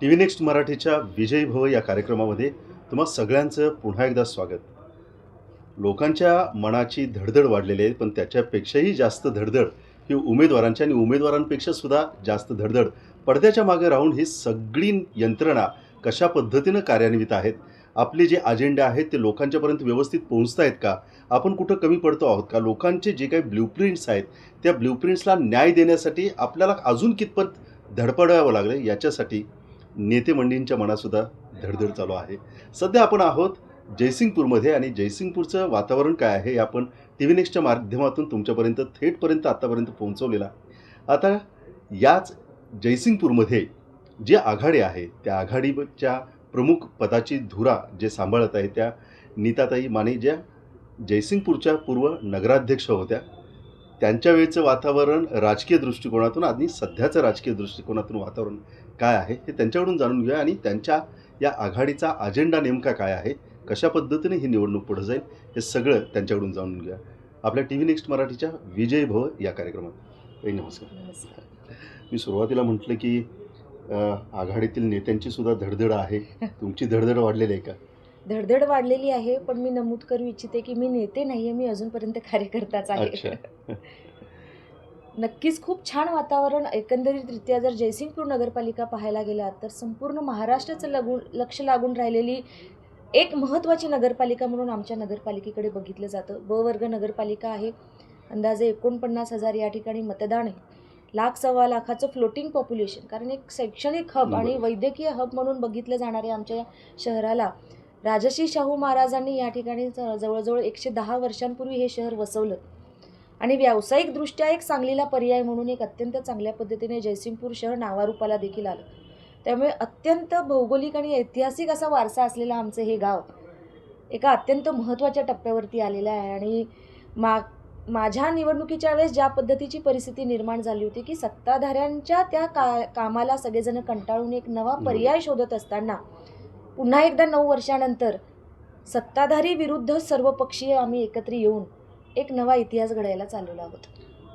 T V next मराठीच्या विजयी भव या कार्यक्रमामध्ये तुम्हा सगळ्यांचं पुन्हा एकदा स्वागत. लोकांच्या मनाची धडधड वाढलेली आहे पण त्याच्यापेक्षाही जास्त धडधड ही उमेदवारांच्या आणि उमेदवारांपेक्षा सुद्धा जास्त धडधड पडद्याच्या मागे राहून ही सगळी यंत्रणा कशा पद्धतीनं कार्यान्वित आहेत आपले जे अजेंडे आहेत ते लोकांच्यापर्यंत व्यवस्थित पोहोचत आहेत का आपण कुठं कमी पडतो आहोत का लोकांचे जे काही ब्ल्यूप्रिंट्स आहेत त्या ब्ल्यूप्रिंट्सला न्याय देण्यासाठी आपल्याला अजून कितपत धडपडावं लागलं याच्यासाठी नेते मंडळींच्या मनातसुद्धा धडधड चालू आहे. सध्या आपण आहोत जयसिंगपूरमध्ये आणि जयसिंगपूरचं वातावरण काय आहे हे आपण टी व्ही नेक्स्टच्या माध्यमातून तुमच्यापर्यंत थेटपर्यंत आत्तापर्यंत पोहोचवलेला. आता याच जयसिंगपूरमध्ये जे आघाडी आहे त्या आघाडीच्या प्रमुख पदाची धुरा जे सांभाळत आहे त्या नीताताई माने ज्या जयसिंगपूरच्या पूर्व नगराध्यक्ष होत्या त्यांच्या वेळचं वातावरण राजकीय दृष्टिकोनातून आणि सध्याचं राजकीय दृष्टिकोनातून वातावरण काय आहे हे त्यांच्याकडून जाणून घेऊया आणि त्यांच्या या आघाडीचा अजेंडा नेमका काय आहे कशा पद्धतीने ही निवडणूक पुढे जाईल हे सगळं त्यांच्याकडून जाणून घेऊया. आपल्या टी व्ही नेक्स्ट मराठीच्या विजय भव या कार्यक्रमात. नमस्कार. मी सुरुवातीला म्हटलं की आघाडीतील नेत्यांची सुद्धा धडधड आहे. तुमची धडधड वाढलेली आहे का? धडधड वाढलेली आहे पण मी नमूद करू इच्छिते की मी नेते नाहीये मी अजूनपर्यंत कार्यकर्ताच आहे. अच्छा. नक्कीच खूप छान वातावरण एकंदरीतरित्या जर जयसिंगपूर नगरपालिका पाहायला गेलात तर संपूर्ण महाराष्ट्राचं लागून लक्ष लागून राहिलेली एक महत्त्वाची नगरपालिका म्हणून आमच्या नगरपालिकेकडे बघितलं जातं. ब वर्ग नगरपालिका आहे. अंदाजे एकोणपन्नास हजार या ठिकाणी मतदान आहे. लाख सव्वा लाखाचं फ्लोटिंग पॉप्युलेशन कारण एक शैक्षणिक हब आणि. वैद्यकीय हब म्हणून बघितलं जाणाऱ्या आमच्या शहराला राजश्री शाहू महाराजांनी या ठिकाणी जवळजवळ एकशे दहा वर्षांपूर्वी हे शहर वसवलं. आणि व्यावसायिकदृष्ट्या एक सांगलीला पर्याय म्हणून एक अत्यंत चांगल्या पद्धतीने जयसिंगपूर शहर नावारूपाला देखील आलं. त्यामुळे अत्यंत भौगोलिक आणि ऐतिहासिक असा वारसा असलेलं आमचं हे गाव एका अत्यंत महत्त्वाच्या टप्प्यावरती आलेलं आहे. आणि मा माझ्या निवडणुकीच्या वेळेस ज्या पद्धतीची परिस्थिती निर्माण झाली होती की सत्ताधाऱ्यांच्या त्या का कामाला सगळेजण कंटाळून एक नवा पर्याय शोधत असताना पुन्हा एकदा नऊ वर्षानंतर सत्ताधारी विरुद्ध सर्वपक्षीय आम्ही एकत्र येऊन एक नवा इतिहास घडायला चाललेलो आहोत.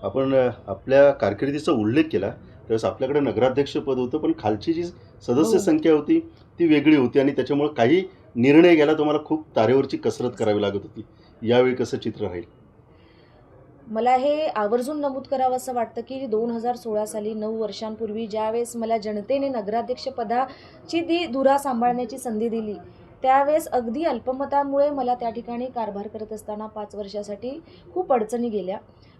आपण आपल्या कारकिर्दीचा उल्लेख केला त्यावेळेस आपल्याकडे नगराध्यक्ष पद होतं पण खालची जी सदस्य हो. संख्या होती ती वेगळी होती आणि त्याच्यामुळे काही निर्णय घ्यायला तुम्हाला खूप तारेवरची कसरत करावी लागत होती. यावेळी कसं चित्र राहील? मला हे आवर्जून नमूद करावं असं वाटतं की दोन हजार सोळा साली नऊ वर्षांपूर्वी ज्यावेळेस मला जनतेने नगराध्यक्षपदाची ती धुरा सांभाळण्याची संधी दिली त्यावेळेस अगदी अल्पमतामुळे मला त्या ठिकाणी कारभार करत असताना पाच वर्षासाठी खूप अडचणी गेल्या.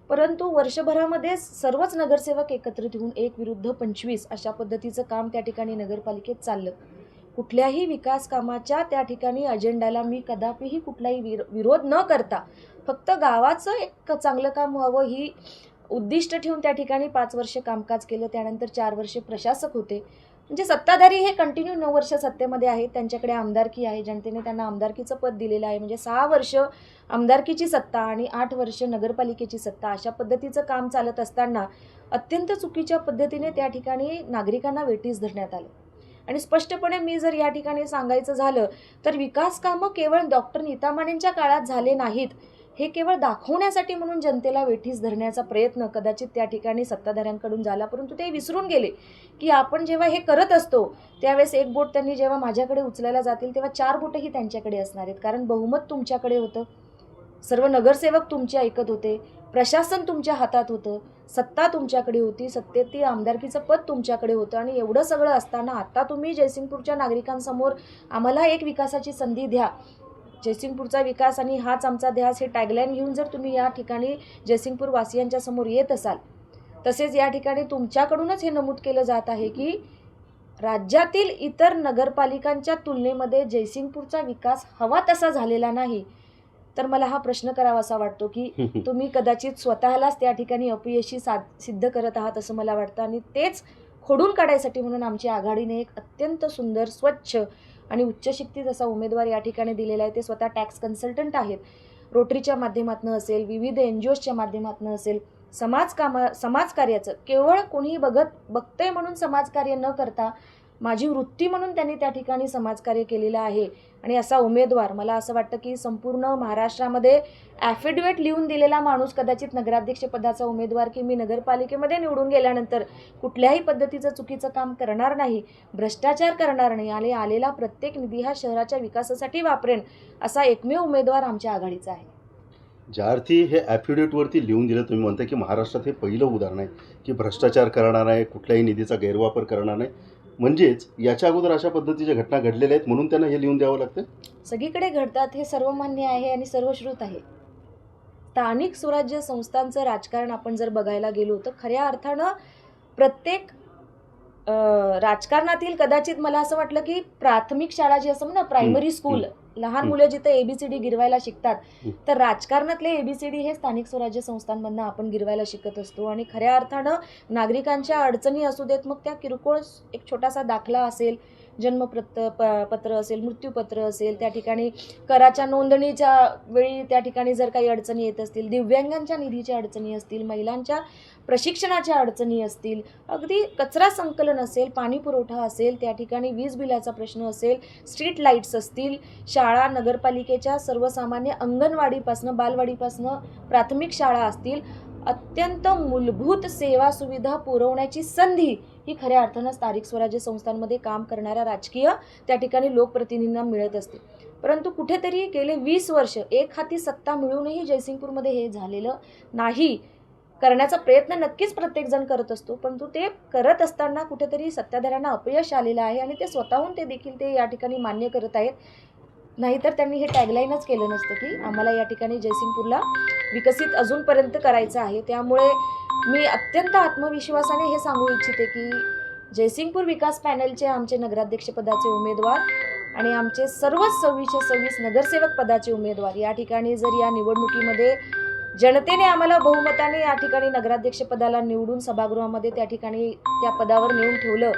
परंतु वर्षभरामध्ये सर्वच नगरसेवक एकत्रित होऊन एक विरुद्ध पंचवीस अशा पद्धतीचं काम त्या ठिकाणी नगरपालिकेत चाललं. कुठल्याही विकास कामाच्या त्या ठिकाणी अजेंडाला मी कदापिही कुठलाही विर विरोध न करता फक्त गावाचं एक चांगलं काम व्हावं ही उद्दिष्ट ठेवून त्या ठिकाणी पाच वर्ष कामकाज केलं. त्यानंतर चार वर्षे प्रशासक होते. म्हणजे सत्ताधारी हे कंटिन्यू नऊ वर्ष सत्तेमध्ये आहेत. त्यांच्याकडे आमदारकी आहे. जनतेने त्यांना आमदारकीचं पद दिलेलं आहे. म्हणजे सहा वर्ष आमदारकीची सत्ता आणि आठ वर्ष नगरपालिकेची सत्ता अशा पद्धतीचं काम चालत असताना अत्यंत चुकीच्या पद्धतीने त्या ठिकाणी नागरिकांना वेटीस धरण्यात आलं. आणि स्पष्टपणे मी जर या ठिकाणी सांगायचं झालं तर विकास कामं केवळ डॉक्टर नीता मानेंच्या काळात झाले नाहीत. हे केवळ दाखवण्यासाठी म्हणून जनतेला वेठीस धरण्याचा प्रयत्न कदाचित त्या ठिकाणी सत्ताधाऱ्यांकडून झाला परंतु ते विसरून गेले की आपण जेव्हा हे करत असतो त्यावेळेस एक बोट त्यांनी जेव्हा माझ्याकडे उचलायला जातील तेव्हा चार बोटही त्यांच्याकडे असणार आहेत. कारण बहुमत तुमच्याकडे होतं सर्व नगरसेवक तुमचे ऐकत होते प्रशासन तुमच्या हातात होतं सत्ता तुमच्याकडे होती सत्तेत ती आमदारकीचं पद तुमच्याकडे होतं आणि एवढं सगळं असताना आत्ता तुम्ही जयसिंगपूरच्या नागरिकांसमोर आम्हाला एक विकासाची संधी द्या जयसिंगपूरचा विकास आणि हाच आमचा ध्यास हे टॅगलाईन घेऊन जर तुम्ही या ठिकाणी जयसिंगपूर वासियांच्या समोर येत असाल तसेच या ठिकाणी तुमच्याकडूनच हे नमूद केलं जात आहे की राज्यातील इतर नगरपालिकांच्या तुलनेमध्ये जयसिंगपूरचा विकास हवा तसा झालेला नाही. तर मला हा प्रश्न करावासा वाटतो की तुम्ही कदाचित स्वतःलाच त्या ठिकाणी अपयशी साध सिद्ध करत आहात असं मला वाटतं. आणि तेच खोडून काढायसाठी म्हणून आमच्या आघाडीने एक अत्यंत सुंदर स्वच्छ आणि उच्च शिक्षित असा उमेदवार या ठिकाणी दिलेला आहे ते स्वतः टॅक्स कन्सल्टंट आहेत. रोटरीच्या माध्यमातून असेल विविध एन जी ओजच्या माध्यमातून असेल समाजकामा समाजकार्याचं केवळ कोणीही बघत बघतंय म्हणून समाजकार्य न करता माझी वृत्ती म्हणून त्यांनी त्या ठिकाणी समाजकार्य केलेलं आहे. आणि असा उमेदवार मला असं वाटतं की संपूर्ण महाराष्ट्रामध्ये ॲफिडेविट लिहून दिलेला माणूस कदाचित नगराध्यक्षपदाचा उमेदवार की मी नगरपालिकेमध्ये निवडून गेल्यानंतर कुठल्याही पद्धतीचं चुकीचं काम करणार नाही भ्रष्टाचार करणार नाही आणि आलेला प्रत्येक निधी हा शहराच्या विकासासाठी वापरेन असा एकमेव उमेदवार आमच्या आघाडीचा आहे. ज्या अर्थी हे ॲफिडेविटवरती लिहून दिलं तुम्ही म्हणता की महाराष्ट्रात हे पहिलं उदाहरण आहे की भ्रष्टाचार करणार नाही कुठल्याही निधीचा गैरवापर करणार नाही. म्हणजेच याच्या अगोदर अशा पद्धतीच्या घटना घडलेल्या आहेत म्हणून त्यांना हे लिहून द्यावं लागतं? सगळीकडे घडतात हे सर्वमान्य आहे आणि सर्वश्रुत आहे. स्थानिक स्वराज्य संस्थांचं राजकारण आपण जर बघायला गेलो तर खऱ्या अर्थानं प्रत्येक राजकारणातील कदाचित मला असं वाटलं की प्राथमिक शाळा जी असं ना प्रायमरी स्कूल लहान. मुलं जिथं एबीसीडी गिरवायला शिकतात. तर राजकारणातले एबीसीडी हे स्थानिक स्वराज्य संस्थांमधनं आपण गिरवायला शिकत असतो आणि खऱ्या अर्थानं नागरिकांच्या अडचणी असू देत मग त्या किरकोळ एक छोटासा दाखला असेल जन्मपत्र प पत्र असेल मृत्यूपत्र असेल त्या ठिकाणी कराच्या नोंदणीच्या वेळी त्या ठिकाणी जर काही अडचणी येत असतील दिव्यांगांच्या निधीच्या अडचणी असतील महिलांच्या प्रशिक्षणाच्या अडचणी असतील अगदी कचरा संकलन असेल पाणी पुरवठा असेल त्या ठिकाणी वीज बिलाचा प्रश्न असेल स्ट्रीट लाईट्स असतील शाळा नगरपालिकेच्या सर्वसामान्य अंगणवाडीपासनं बालवाडीपासनं प्राथमिक शाळा असतील अत्यंत मूलभूत सेवा सुविधा पुरवण्याची संधी ही खऱ्या अर्थानं स्थानिक स्वराज्य संस्थांमध्ये काम करणाऱ्या राजकीय त्या ठिकाणी लोकप्रतिनिधींना मिळत असते. परंतु कुठेतरी गेले वीस वर्ष एक हाती सत्ता मिळूनही जयसिंगपूरमध्ये हे झालेलं नाही करण्याचा प्रयत्न नक्कीच प्रत्येकजण करत असतो. परंतु ते करत असताना कुठेतरी सत्ताधाऱ्यांना अपयश आलेलं आहे आणि ते स्वतःहून ते देखील ते या ठिकाणी मान्य करत आहेत. नाहीतर त्यांनी हे टॅगलाईनच केलं नसतं की आम्हाला या ठिकाणी जयसिंगपूरला विकसित अजूनपर्यंत करायचं आहे. त्यामुळे मी अत्यंत आत्मविश्वासाने हे सांगू इच्छिते की जयसिंगपूर विकास पॅनलचे आमचे नगराध्यक्षपदाचे उमेदवार आणि आमचे सर्वच सव्वीसशे सव्वीस नगरसेवक पदाचे उमेदवार या ठिकाणी जर या निवडणुकीमध्ये जनतेने आम्हाला बहुमताने या ठिकाणी नगराध्यक्षपदाला निवडून सभागृहामध्ये त्या ठिकाणी त्या पदावर नेऊन ठेवलं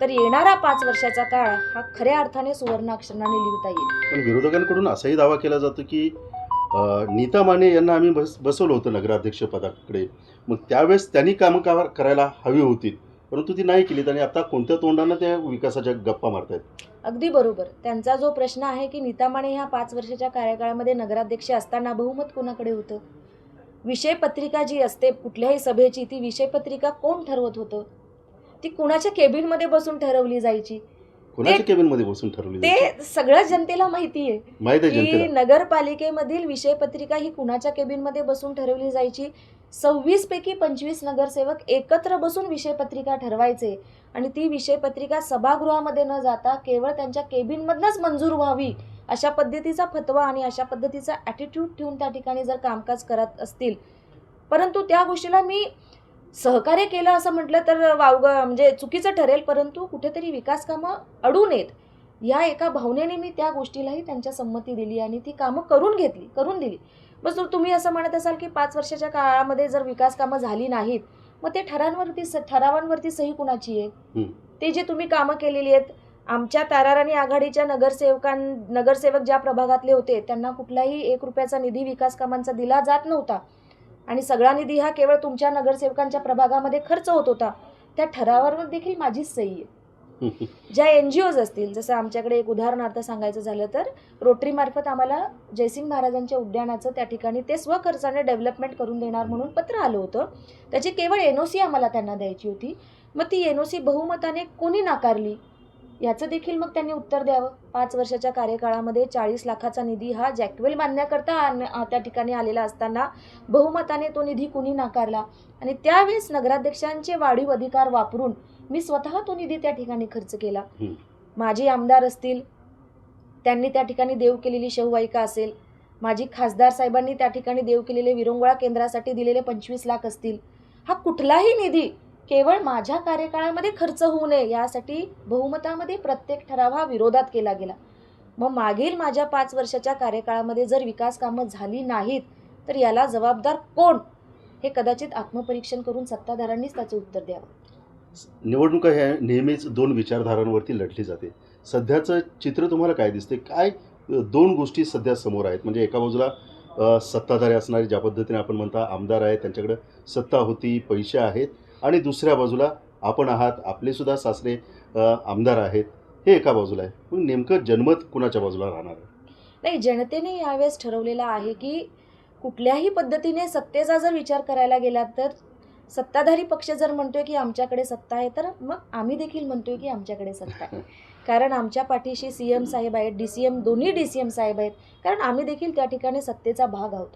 तर येणारा पाच वर्षाचा काळ हा खऱ्या अर्थाने सुवर्ण अक्षराने लिहिता येईल. पण विरोधकांकडून असाही दावा केला जातो की नीता माने यांना आम्ही बस बसवलं होतं नगराध्यक्ष पदाकडे. मग त्यावेळेस त्यांनी कामं का करायला हवी होती परंतु ती नाही केलीत आणि आता कोणत्या तोंडानं त्या विकासाच्या गप्पा मारतायत? अगदी बरोबर. त्यांचा जो प्रश्न आहे की नीता माने ह्या पाच वर्षाच्या कार्यकाळामध्ये नगराध्यक्ष असताना बहुमत कोणाकडे होतं? विषयपत्रिका जी असते कुठल्याही सभेची ती विषयपत्रिका कोण ठरवत होतं? ती कुणाच्या केबिनमध्ये बसून ठरवली जायची? कोणाच्या केबिनमध्ये बसून ठरवली ते? सगळ्या जनतेला माहिती आहे की नगरपालिकेमधील विषयपत्रिका ही कुणाच्या केबिनमध्ये बसून ठरवली जायची? सव्वीस पैकी पंचवीस नगरसेवक एकत्र बसून विषयपत्रिका ठरवायचे आणि ती विषयपत्रिका सभागृहामध्ये न जाता केवळ त्यांच्या केबिनमधनंच मंजूर व्हावी अशा पद्धतीचा फतवा आणि अशा पद्धतीचा ॲटिट्यूड ठेवून त्या ठिकाणी जर कामकाज करत असतील. परंतु त्या गोष्टीला मी सहकार्य केलं असं म्हटलं तर वावगं म्हणजे चुकीचं ठरेल परंतु कुठेतरी विकास कामं अडू नयेत. या एका भावनेने मी त्या गोष्टीलाही त्यांच्या संमती दिली आणि ती कामं करून घेतली करून दिली. बस जर तुम्ही असं म्हणत असाल की पाच वर्षाच्या काळामध्ये जर विकास कामं झाली नाहीत मग ते ठरांवरती ठरावांवरती सही कुणाची आहे. ते जे तुम्ही कामं केलेली आहेत आमच्या ताराराणी आघाडीच्या नगरसेवकां नगरसेवक ज्या प्रभागातले होते त्यांना कुठलाही एक रुपयाचा निधी विकास कामांचा दिला जात नव्हता. आणि सगळा निधी हा केवळ तुमच्या नगरसेवकांच्या प्रभागामध्ये खर्च होत होता. त्या ठरावावर देखील माझीच सही आहे. ज्या एन जी ओज असतील जसं आमच्याकडे एक उदाहरणार्थ सांगायचं झालं तर रोटरीमार्फत आम्हाला जयसिंग महाराजांच्या उद्यानाचं त्या ठिकाणी ते स्वखर्चाने डेव्हलपमेंट करून देणार म्हणून पत्र आलं होतं. त्याची केवळ एन ओ सी आम्हाला त्यांना द्यायची होती. मग ती एन ओ सी बहुमताने कोणी नाकारली? याचं देखील मग त्यांनी उत्तर द्यावं. पाच वर्षाच्या कार्यकाळामध्ये चाळीस लाखाचा निधी हा जॅकवेल बांधण्याकरता त्या ठिकाणी आलेला असताना बहुमताने तो निधी कुणी नाकारला. आणि त्यावेळेस नगराध्यक्षांचे वाढीव अधिकार वापरून मी स्वतः तो निधी त्या ठिकाणी खर्च केला. माजी आमदार असतील त्यांनी त्या ठिकाणी देव केलेली शेववाईका असेल माजी खासदार साहेबांनी त्या ठिकाणी देव केलेले विरंगुळा केंद्रासाठी दिलेले पंचवीस लाख असतील हा कुठलाही निधी केवळ माझ्या कार्यकाळामध्ये खर्च होऊ नये यासाठी बहुमतामध्ये प्रत्येक ठराव हा विरोधात केला गेला. मग मागील माझ्या पाच वर्षाच्या कार्यकाळामध्ये जर विकास कामं झाली नाहीत तर याला जबाबदार कोण? हे कदाचित आत्मपरीक्षण करून सत्ताधाऱ्यांनीच त्याचं उत्तर द्यावं. निवडणुका ह्या नेहमीच दोन विचारधारांवरती लढली जाते. सध्याचं चित्र तुम्हाला काय दिसते? काय दोन गोष्टी सध्या समोर आहेत. म्हणजे एका बाजूला सत्ताधारी असणारे ज्या पद्धतीने आपण म्हणता आमदार आहेत त्यांच्याकडे सत्ता होती पैसे आहेत. आणि दुसऱ्या बाजूला आपण आहात आपले सुद्धा सासरे आमदार आहेत. हे एका बाजूला आहे. पण नेमकं जनमत कुणाच्या बाजूला राहणार आहे? नाही जनतेने यावेळेस ठरवलेलं आहे की कुठल्याही पद्धतीने सत्तेचा जर विचार करायला गेला तर सत्ताधारी पक्ष जर म्हणतोय की आमच्याकडे सत्ता आहे तर मग आम्ही देखील म्हणतोय की आमच्याकडे सत्ता आहे. कारण आमच्या पाठीशी सी एम साहेब आहेत डी सी एम दोन्ही डी सी एम साहेब आहेत. कारण आम्ही देखील त्या ठिकाणी सत्तेचा भाग आहोत.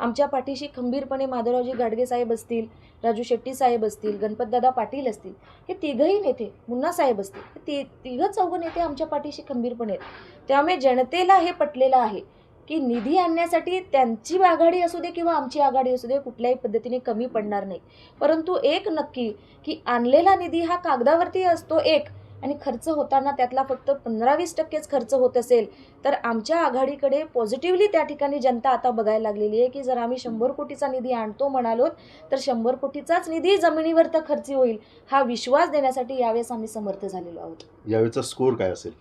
आमच्या पाठीशी खंबीरपणे माधवरावजी गाडगे साहेब असतील राजू शेट्टी साहेब असतील गणपतदादा पाटील असतील हे तिघही नेते मुन्ना साहेब असतील हे ति तिघं चौघं नेते आमच्या पाठीशी खंबीरपणे आहेत. त्यामुळे जनतेला हे पटलेलं आहे की निधी आणण्यासाठी त्यांची आघाडी असू दे किंवा आमची आघाडी असू दे कुठल्याही पद्धतीने कमी पडणार नाही. परंतु एक नक्की की आणलेला निधी हा कागदावरती असतो एक आणि खर्च होताना त्यातला फक्त पंधरा वीस टक्केच खर्च होत असेल तर आमच्या आघाडीकडे पॉझिटिव्हली त्या ठिकाणी जनता आता बघायला लागलेली आहे की जर आम्ही शंभर कोटीचा निधी आणतो म्हणालो तर शंभर कोटीचाच निधी जमिनीवर तर खर्ची होईल हा विश्वास देण्यासाठी यावेळेस आम्ही समर्थ झालेलो आहोत. यावेळेचा स्कोर काय असेल?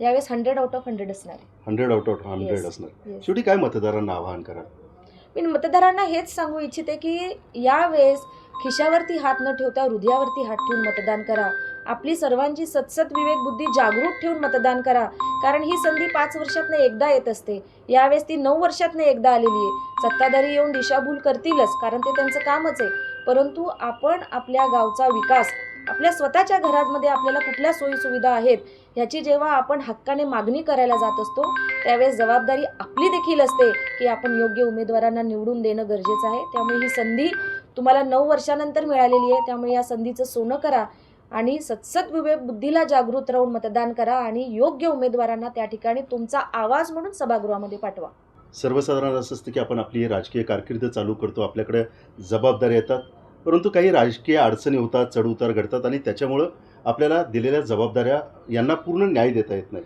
यावेळेस हंड्रेड आउट ऑफ हंड्रेड असणार हंड्रेड आउट ऑफ हंड्रेड. असणार. शेवटी काय मतदारांना आवाहन करा मी मतदारांना हेच सांगू इच्छिते की यावेळेस खिशावरती हात न ठेवता हृदयावरती हात ठेवून मतदान करा. आपली सर्वांची सतसत विवेक बुद्धी जागृत ठेवून मतदान करा. कारण ही संधी पाच वर्षातनं एकदा येत असते. यावेळेस ती नऊ वर्षातनं एकदा आलेली आहे. सत्ताधारी येऊन दिशाभूल करतीलच कारण ते त्यांचं कामच आहे. परंतु आपण आपल्या गावचा विकास आपल्या स्वतःच्या घरामध्ये आपल्याला कुठल्या सोयी सुविधा आहेत ह्याची जेव्हा आपण हक्काने मागणी करायला जात असतो त्यावेळेस जबाबदारी आपली देखील असते की आपण योग्य उमेदवारांना निवडून देणं गरजेचं आहे. त्यामुळे ही संधी तुम्हाला नऊ वर्षानंतर मिळालेली आहे. त्यामुळे या संधीचं सोनं करा. आणि सत्सत विवेक बुद्धीला जागृत राहून मतदान करा आणि योग्य उमेदवारांना त्या ठिकाणी तुमचा आवाज म्हणून सभागृहामध्ये पाठवा. सर्वसाधारण असं असतं की आपण आपली राजकीय कारकीर्द चालू करतो आपल्याकडे जबाबदाऱ्या येतात परंतु काही राजकीय अडचणी होतात चढउतार घडतात आणि त्याच्यामुळं आपल्याला दिलेल्या जबाबदाऱ्या यांना पूर्ण न्याय देता येत नाही.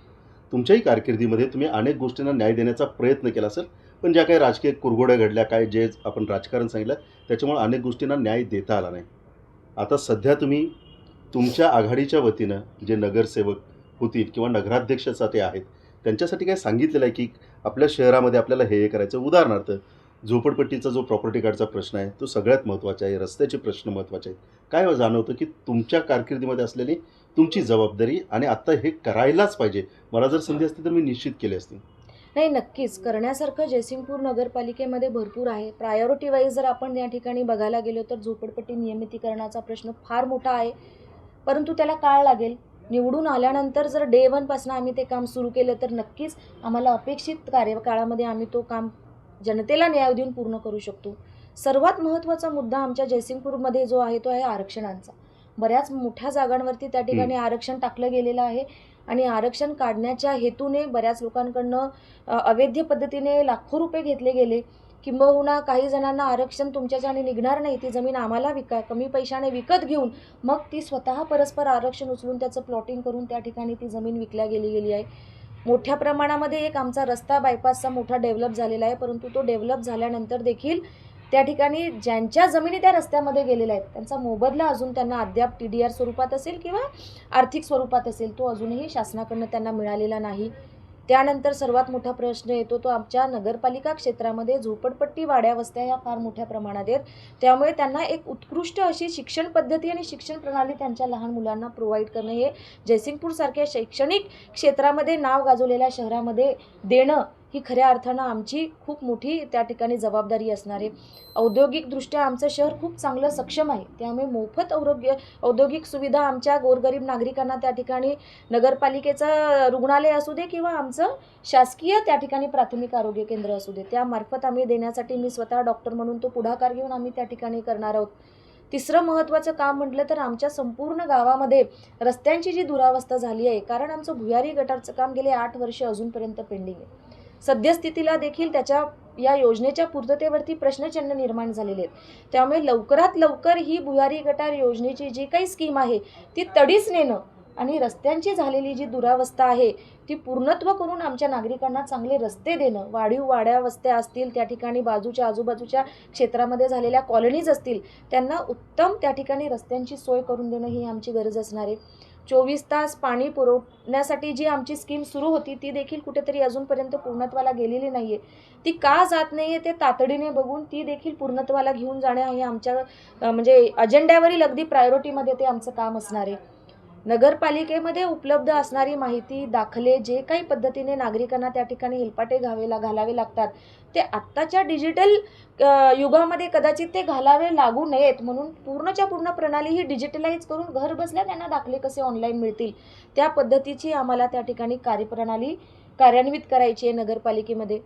तुमच्याही कारकिर्दीमध्ये तुम्ही अनेक गोष्टींना न्याय देण्याचा प्रयत्न केला असेल पण ज्या काही राजकीय कुरघोड्या घडल्या काय जे आपण राजकारण सांगितलं त्याच्यामुळे अनेक गोष्टींना न्याय देता आला नाही. आता सध्या तुम्ही तुमच्या आघाडीच्या वतीनं जे नगरसेवक होतील किंवा नगराध्यक्षसाठी आहेत त्यांच्यासाठी काय सांगितलेलं आहे की आपल्या शहरामध्ये आपल्याला हे हे करायचं? उदाहरणार्थ झोपडपट्टीचा जो प्रॉपर्टी कार्डचा प्रश्न आहे तो सगळ्यात महत्त्वाचा आहे रस्त्याचे प्रश्न महत्त्वाचे आहेत. काय जाणवतं की तुमच्या कारकिर्दीमध्ये असलेली तुमची जबाबदारी आणि आत्ता हे करायलाच पाहिजे. मला जर संधी असती तर मी निश्चित केली असती. नाही नक्कीच. करण्यासारखं जयसिंगपूर नगरपालिकेमध्ये भरपूर आहे. प्रायोरिटी वाईज जर आपण या ठिकाणी बघायला गेलो तर झोपडपट्टी नियमितीकरणाचा प्रश्न फार मोठा आहे. परंतु त्याला काळ लागेल. निवडून आल्यानंतर जर डे वनपासून आम्ही ते काम सुरू केलं तर नक्कीच आम्हाला अपेक्षित कार्यकाळामध्ये आम्ही तो काम जनतेला न्याय देऊन पूर्ण करू शकतो. सर्वात महत्त्वाचा मुद्दा आमच्या जयसिंगपूरमध्ये जो आहे तो आहे आरक्षणांचा. बऱ्याच मोठ्या जागांवरती त्या ठिकाणी आरक्षण टाकलं गेलेलं आहे आणि आरक्षण काढण्याच्या हेतूने बऱ्याच लोकांकडनं अवैध पद्धतीने लाखो रुपये घेतले गेले. किंबहुना काही जणांना आरक्षण तुमच्याच्याने निघणार नाही. ती जमीन आम्हाला विका कमी पैशाने विकत घेऊन मग ती स्वतः परस्पर आरक्षण उचलून त्याचं प्लॉटिंग करून त्या ठिकाणी ती जमीन विकल्या गेली गेली आहे. मोठ्या प्रमाणामध्ये एक आमचा रस्ता बायपासचा मोठा डेव्हलप झालेला आहे परंतु तो डेव्हलप झाल्यानंतर देखील त्या ठिकाणी ज्यांच्या जमिनी त्या रस्त्यामध्ये गेलेल्या आहेत त्यांचा मोबदला अजून त्यांना अद्याप टी डी आर स्वरूपात असेल किंवा आर्थिक स्वरूपात असेल तो अजूनही शासनाकडनं त्यांना मिळालेला नाही. त्यानंतर सर्वात मोठा प्रश्न येतो तो आमच्या नगरपालिका क्षेत्रामध्ये झोपडपट्टी वाड्या वस्त्या ह्या फार मोठ्या प्रमाणात आहेत. त्यामुळे त्यांना एक उत्कृष्ट अशी शिक्षण पद्धती आणि शिक्षण प्रणाली त्यांच्या लहान मुलांना प्रोव्हाइड करणं हे जयसिंगपूरसारख्या शैक्षणिक क्षेत्रामध्ये नाव गाजवलेल्या शहरामध्ये देणं ही खऱ्या अर्थानं आमची खूप मोठी त्या ठिकाणी जबाबदारी असणार. आहे औद्योगिकदृष्ट्या आमचं शहर खूप चांगलं सक्षम आहे. त्यामुळे मोफत औरोग्य औद्योगिक सुविधा आमच्या गोरगरीब नागरिकांना त्या ठिकाणी नगरपालिकेचं रुग्णालय असू दे किंवा आमचं शासकीय त्या ठिकाणी प्राथमिक आरोग्य केंद्र असू दे त्यामार्फत आम्ही देण्यासाठी मी स्वतः डॉक्टर म्हणून तो पुढाकार घेऊन आम्ही त्या ठिकाणी करणार आहोत. तिसरं महत्त्वाचं काम म्हटलं तर आमच्या संपूर्ण गावामध्ये रस्त्यांची जी दुरावस्था झाली आहे कारण आमचं भुयारी गटारचं काम गेले आठ वर्ष अजूनपर्यंत पेंडिंग आहे. सद्यस्थितीला देखील त्याच्या या योजनेच्या पूर्ततेवरती प्रश्नचिन्ह निर्माण झालेले आहेत. त्यामुळे लवकरात लवकर ही भुयारी गटार योजनेची जी काही स्कीम आहे ती तडीच नेणं आणि रस्त्यांची झालेली जी दुरावस्था आहे ती पूर्णत्व करून आमच्या नागरिकांना चांगले रस्ते देणं. वाढीव वाड्या वस्त्या असतील त्या ठिकाणी बाजूच्या आजूबाजूच्या क्षेत्रामध्ये झालेल्या कॉलनीज असतील त्यांना उत्तम त्या ठिकाणी रस्त्यांची सोय करून देणं ही आमची गरज असणार आहे. चोवीस तास पाणी पुरवण्यासाठी जी आमची स्कीम सुरू होती ती देखील कुठेतरी अजूनपर्यंत पूर्णत्वाला गेलेली नाही आहे ती का जात नाही आहे ते तातडीने बघून ती देखील पूर्णत्वाला घेऊन जाणं हे आमच्या म्हणजे अजेंड्यावरील अगदी प्रायोरिटीमध्ये ते आमचं काम असणार आहे. नगरपालिकेमध्ये उपलब्ध असणारी माहिती दाखले जे काही पद्धतीने नागरिकांना त्या ठिकाणी हेलपाटे घावे ला घालावे लागतात ते आत्ताच्या डिजिटल युगामध्ये कदाचित ते घालावे लागू नयेत. म्हणून पूर्णच्या पूर्ण प्रणाली ही डिजिटलाइज करून घर बसल्या त्यांना दाखले कसे ऑनलाईन मिळतील त्या पद्धतीची आम्हाला त्या ठिकाणी कार्यप्रणाली कार्यान्वित करायची आहे नगरपालिकेमध्ये.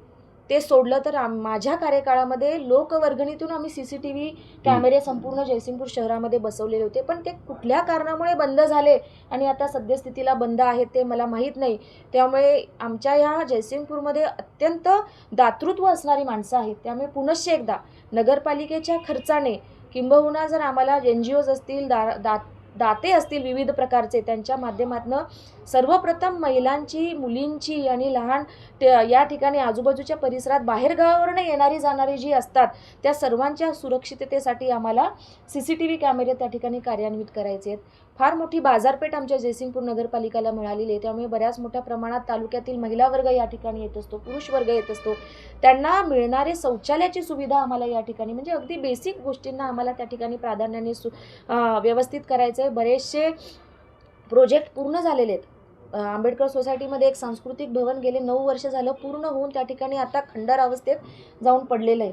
ते सोडलं तर आम माझ्या कार्यकाळामध्ये लोकवर्गणीतून आम्ही सी सी टी व्ही कॅमेरे संपूर्ण जयसिंगपूर शहरामध्ये बसवलेले होते. पण ते कुठल्या कारणामुळे बंद झाले आणि आता सद्यस्थितीला बंद आहेत ते मला माहीत नाही. त्यामुळे आमच्या ह्या जयसिंगपूरमध्ये अत्यंत दातृत्व असणारी माणसं आहेत. त्यामुळे पुनश्च एकदा नगरपालिकेच्या खर्चाने किंबहुना जर आम्हाला एन जी ओज असतील दा दा दाते असतील विविध प्रकारचे त्यांच्या माध्यमातून सर्वप्रथम महिलांची मुलींची आणि लहान या ठिकाणी आजूबाजूच्या परिसरात बाहेरगावावरनं येणारी जाणारी जी असतात त्या सर्वांच्या सुरक्षिततेसाठी आम्हाला सी सी टी व्ही कॅमेरे त्या ठिकाणी कार्यान्वित करायचे आहेत. फार मोठी बाजारपेठ आमच्या जयसिंगपूर नगरपालिकेला मिळालेली आहे. त्यामुळे बऱ्याच मोठ्या प्रमाणात तालुक्यातील महिला वर्ग या ठिकाणी येत असतो पुरुष वर्ग येत असतो. त्यांना मिळणारे शौचालयाची सुविधा आम्हाला या ठिकाणी म्हणजे अगदी बेसिक गोष्टींना आम्हाला त्या ठिकाणी प्राधान्याने सु व्यवस्थित करायचं आहे बरेचसे प्रोजेक्ट पूर्ण झालेले आहेत. आंबेडकर सोसायटीमध्ये एक सांस्कृतिक भवन गेले नऊ वर्ष झालं पूर्ण होऊन त्या ठिकाणी आता खंडर अवस्थेत जाऊन पडलेलं आहे.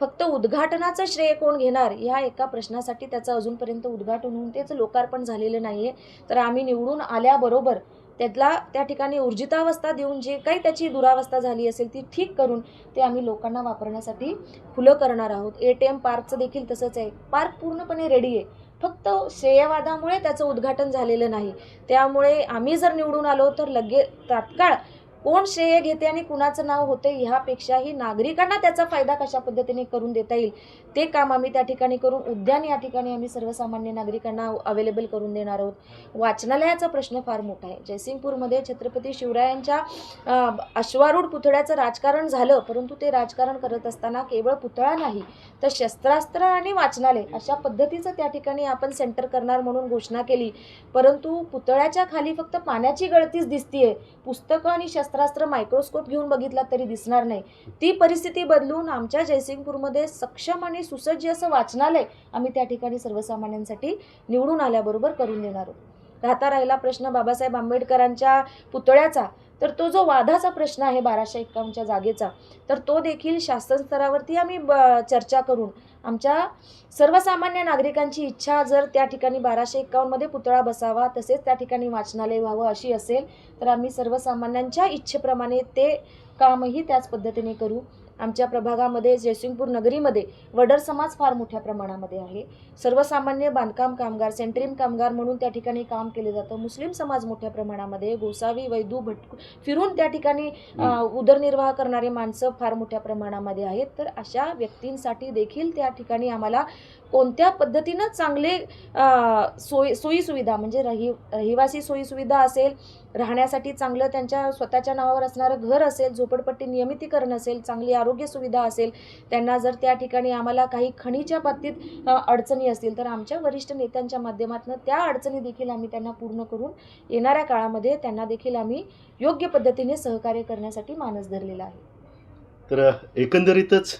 फक्त उद्घाटनाचं श्रेय कोण घेणार? ह्या एका प्रश्नासाठी त्याचं अजूनपर्यंत उद्घाटन होऊन त्याचं लोकार्पण झालेलं नाही आहे तर आम्ही निवडून आल्याबरोबर त्यातला त्या ठिकाणी ऊर्जितावस्था देऊन जे काही त्याची दुरावस्था झाली असेल ती ठीक करून ते आम्ही लोकांना वापरण्यासाठी खुलं करणार आहोत. ए टी एम पार्कचं देखील तसंच आहे. पार्क पूर्णपणे रेडी आहे. फक्त श्रेयवादामुळे त्याचं उद्घाटन झालेलं नाही. त्यामुळे आम्ही जर निवडून आलो तर लगे तात्काळ कोण श्रेय घेते आणि कुणाचं नाव होते ह्यापेक्षाही नागरिकांना त्याचा फायदा कशा पद्धतीने करून देता येईल? ते काम आम्ही त्या ठिकाणी करून उद्यान या ठिकाणी आम्ही सर्वसामान्य नागरिकांना अवेलेबल करून देणार आहोत. वाचनालयाचा प्रश्न फार मोठा आहे. जयसिंगपूरमध्ये छत्रपती शिवरायांच्या अश्वारूढ पुतळ्याचं राजकारण झालं परंतु ते राजकारण करत असताना केवळ पुतळा नाही तर शस्त्रास्त्र आणि वाचनालय अशा पद्धतीचं त्या ठिकाणी आपण सेंटर करणार म्हणून घोषणा केली. परंतु पुतळ्याच्या खाली फक्त पाण्याची गळतीच दिसतीये. पुस्तकं आणि शस्त्र शस्त्रास्त्र मायक्रोस्कोप घेऊन बघितला तरी दिसणार नाही. ती परिस्थिती बदलून आमच्या जयसिंगपूरमध्ये सक्षम आणि सुसज्ज असं वाचनालय आम्ही त्या ठिकाणी सर्वसामान्यांसाठी निवडून आल्याबरोबर करून देणार आहोत. राहता राहिला प्रश्न बाबासाहेब आंबेडकरांच्या पुतळ्याचा. तर तो जो वादाचा प्रश्न आहे बाराशे एक्कावन्नच्या जागेचा तर तो देखील शासन स्तरावरती आम्ही ब चर्चा करून आमच्या सर्वसामान्य नागरिकांची इच्छा जर त्या ठिकाणी बाराशे एक्कावन्नमध्ये पुतळा बसावा तसेच त्या ठिकाणी वाचनालय व्हावं अशी असेल तर आम्ही सर्वसामान्यांच्या इच्छेप्रमाणे ते कामही त्याच पद्धतीने करू. आमच्या प्रभागामध्ये जयसिंगपूर नगरीमध्ये वडर समाज फार मोठ्या प्रमाणामध्ये आहे. सर्वसामान्य बांधकाम कामगार सेंट्रीम कामगार म्हणून त्या ठिकाणी काम केले जातं. मुस्लिम समाज मोठ्या प्रमाणामध्ये गोसावी वैदू भटकू फिरून त्या ठिकाणी उदरनिर्वाह करणारे माणसं फार मोठ्या प्रमाणामध्ये आहेत. तर अशा व्यक्तींसाठी देखील त्या ठिकाणी आम्हाला कोणत्या पद्धतीनं चांगले सोयी सोयीसुविधा म्हणजे रही रहिवासी सोयीसुविधा असेल राहण्यासाठी चांगलं त्यांच्या स्वतःच्या नावावर असणारं घर असेल झोपडपट्टी नियमितीकरण असेल चांगली आरोग्य सुविधा असेल त्यांना जर त्या ठिकाणी आम्हाला काही खणीच्या बाबतीत अडचणी असतील तर आमच्या वरिष्ठ नेत्यांच्या माध्यमातून त्या अडचणी देखील आम्ही त्यांना पूर्ण करून येणाऱ्या काळामध्ये त्यांना देखील आम्ही योग्य पद्धतीने सहकार्य करण्यासाठी मानस धरलेला आहे. तर एकंदरीतच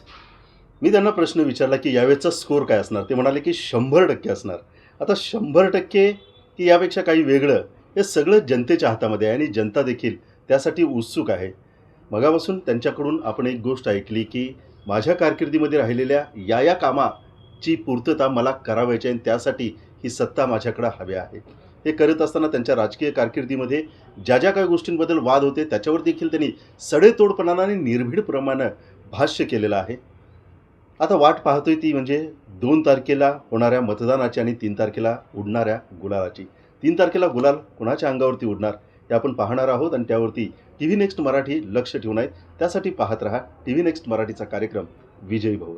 मी त्यांना प्रश्न विचारला की यावेळेचा स्कोर काय असणार? ते म्हणाले की शंभर टक्के असणार. आता शंभर टक्के की यापेक्षा काही वेगळं हे सगळं जनतेच्या हातामध्ये आहे आणि जनता देखील त्यासाठी उत्सुक आहे. मगापासून त्यांच्याकडून आपण एक गोष्ट ऐकली की माझ्या कारकिर्दीमध्ये राहिलेल्या या या कामाची पूर्तता मला करावायची आहे आणि त्यासाठी ही सत्ता माझ्याकडं हवी आहे. हे करत असताना त्यांच्या राजकीय कारकिर्दीमध्ये ज्या ज्या काही गोष्टींबद्दल वाद होते त्याच्यावर देखील त्यांनी सडेतोडपणानं आणि निर्भीडप्रमाणे भाष्य केलेलं आहे. आता वाट पाहतोय ती म्हणजे दोन तारखेला होणाऱ्या मतदानाची आणि तीन तारखेला उडणाऱ्या गुलालाची. तीन तारखेला गुलाल कुणाच्या अंगावरती उडणार? हे आपण पाहणार आहोत आणि त्यावरती टी व्ही नेक्स्ट मराठी लक्ष ठेवून आहेत. त्यासाठी पाहत रहा टी व्ही नेक्स्ट मराठीचा कार्यक्रम विजयी भव